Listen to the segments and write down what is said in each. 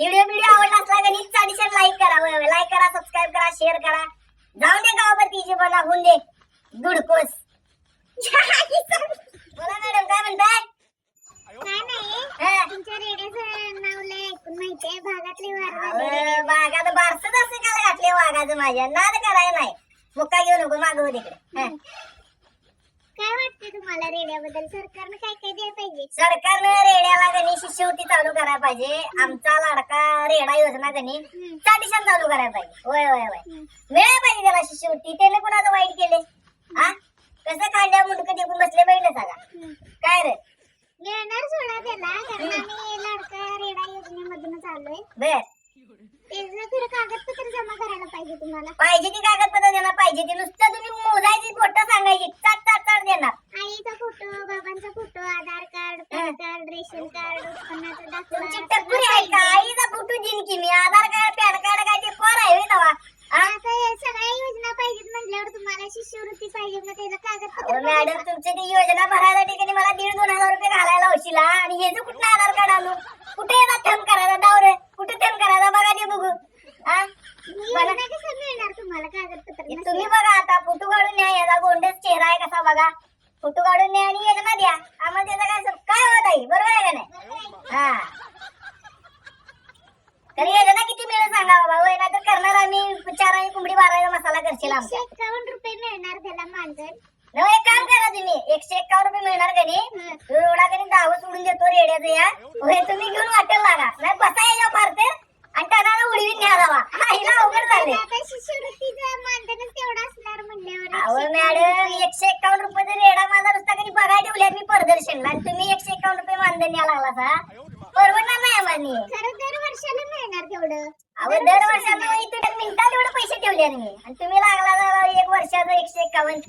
Video video आवडला असला नीट चाडीशन लाईक करा लाईक करा सबस्क्राईब करा शेअर करा. जाऊन दे गावावर तिची बना होऊन दे. दुडकोस बोला मॅडम काय म्हणताय? काय नाही. तुमच्या रेडिओचं नाव लय ऐकून माहितीये? भागातली बारसच असं काल घातले वाघाचं माझ्या. नाद करायला नाही. मुक्का घेऊ नको मागव तिकडे. हा. काय वाटते तुम्हाला रेडिओबद्दल सरकारनं काय काय द्यायला पाहिजे? सरकारनं रेड्याला गणी शिष्यवृत्ती चालू करायला पाहिजे. आमचा लाडका रेडा योजना गणी चालू करायला पाहिजे. होय होय होय. मिळायला पाहिजे त्याला शिष्यवृत्ती. त्याने कुणाचं वाईट केले हा? कसं खांड्या मुंडकं टिकून बसले सांगा. काय रे? मिळणार सोडा त्याला कारण आम्ही लाडका रेडा योजनेमधूनच आलोय. बर. कागदपत्र जमा करायला पाहिजे तुम्हाला. पाहिजे ती कागदपत्र पाहिजे ती. नुसतं तुम्ही मोजायची फोटो सांगायची चाट चाट चाट देणार आईचा फोटो बाबांचा photo Aadhaar card PAN card ration card उत्पन्नाचा तुमची दाखला टक्कुरी आहे का आईचा फोटो देईन की मी आधार कार्ड पॅन कार्ड काय ते पर आहे तवा आता हे सगळ्या योजना पाहिजेत म्हटल्यावर शिष्यवृत्ती पाहिजे मग त्याला कागदपत्र मॅडम तुमची ती योजना भरायला ठिकाणी मला दीड दोन हजार रुपये घालायला लावशीला आणि हे जो कुठलं आधार कार्ड आणू? कुठे येतात थंब करायचा डावर कुठे थंब करायचा बघा ते बघू. हा? योजना कसं मिळणार तुम्हाला? कागदपत्र नसल्यावर? तुम्ही बघा आता फोटो काढून न्या याचा गोंडस चेहरा आहे कसा बघा. फोटो काढून न्या आणि योजना द्या. आम्हाला त्याचा काय सम- काय होत आहे? बरोबर आहे का नाही? हा. तरी योजना किती मिळेल सांगा बाबा? होय ना तर करणार आम्ही चार आणि कोंबडी बाराचा मसाला करशील एकशे आमचा. एक्कावन्न रुपये मिळणार त्याला मानधन? नव एक काम करा तुम्ही. एकशे एकावन्न रुपये मिळणार का नाही एवढा कधी दाव सोडून देतो रेड्याचं या होय तुम्ही घेऊन वाटेल लागा. नाही बसा याच्या फारते आणि टनाला उडवीन न्या जावा. हिला अवघड झाले. मानधनच तेवढं असणार म्हणल्यावर. अहो एकशे मॅडम एकशे एकावन्न रुपये रेडा माझा नुसता कधी बघायला ठेवल्या मी प्रदर्शनला आणि तुम्ही एकशे एकावन्न रुपये मानधन या लागला परवडणार नाही आम्हाला खरं तेवढं. अहो दर वर्षाला इथे मिनिटात एवढे पैसे ठेवले मी आणि तुम्ही लागला जरा एक वर्षाचं एकशे एकावन्न.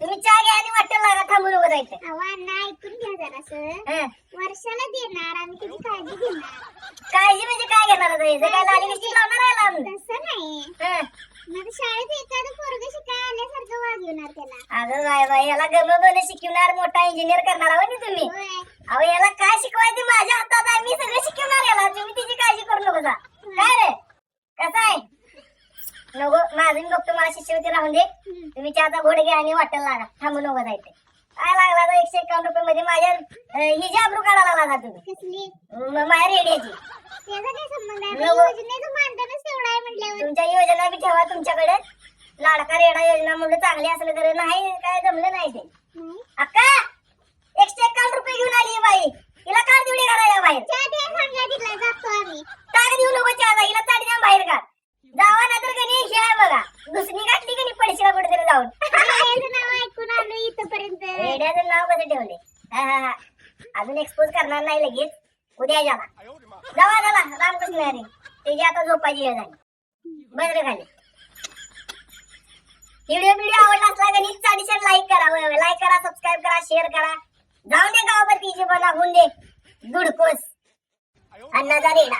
तुम्ही चहा घ्या आणि वाटेल लागा थांबून उभं जायचं अहो अण्णा ऐकून घ्या जरासं हं. वर्षाला देणार आम्ही त्याची काळजी घेणार. काळजी म्हणजे काय घेणार आता? याचं काय लाली लिस्टिक लावणार आहे लांब तसं नाही. हं. मग शाळेत एखादं पोरग शिकाय आल्यासारखं वागवणार त्याला. अगं बाय बाय याला गम बन शिकवणार मोठा इंजिनियर करणार आहो ना तुम्ही. होय. अहो याला काय शिकवायचं? माझ्या हातात आहे मी सगळं शिकवणार याला. तुम्ही तिची काळजी करू नको कसं आहे? नको माझं मी बघतो मला शिष्यवृत्ती राहून दे. तुम्ही चहाचा घोड घ्या आणि वाटेल लागा. थांबू नको जायचं काय लागला तर एकशे एकावन्न रुपये मध्ये माझ्या ही जी आबरू काढायला लागला तुम्ही. कसली? म- माझ्या रेडियाची त्याचा काय संबंध आहे? नको. आता योजनेचं मानधनच तेवढं आहे म्हटल्यावर. तुमच्या योजना बी ठेवा तुमच्याकडे. लाडका रेडा योजना म्हणून चांगली असलं तर नाही काय जमलं नाही ते. नाही. अक्का एकशे एकावन्न रुपये घेऊन आली ही बाई हिला काढ तेवढी घराच्या बाहेर चहा द्या सांगा तिला जातो आम्ही टाक देऊ नको चहा हिला चाडी द्या बाहेर काढ जावा ना तर कधी हे आहे बघा दुसरी गाठली कधी पडशीला कुठेतरी जाऊन रेड्याचं नाव ऐकून आलो इथपर्यंत रेड्याचं नाव कसं ठेवले हा हा हा. अजून एक्सपोज करणार नाही लगेच. उद्या जावा. जावा झाला रामकृष्ण अरे त्याची आता झोपायची वेळ झाली. बंद खाली. व्हिडिओ व्हिडिओ आवडला असला का नीच चाडीशन लाईक करा लाईक करा सबस्क्राईब करा शेअर करा. जाऊ दे गावावर तिची बना होऊन दे. दुडकोस अन्नाचा रेडा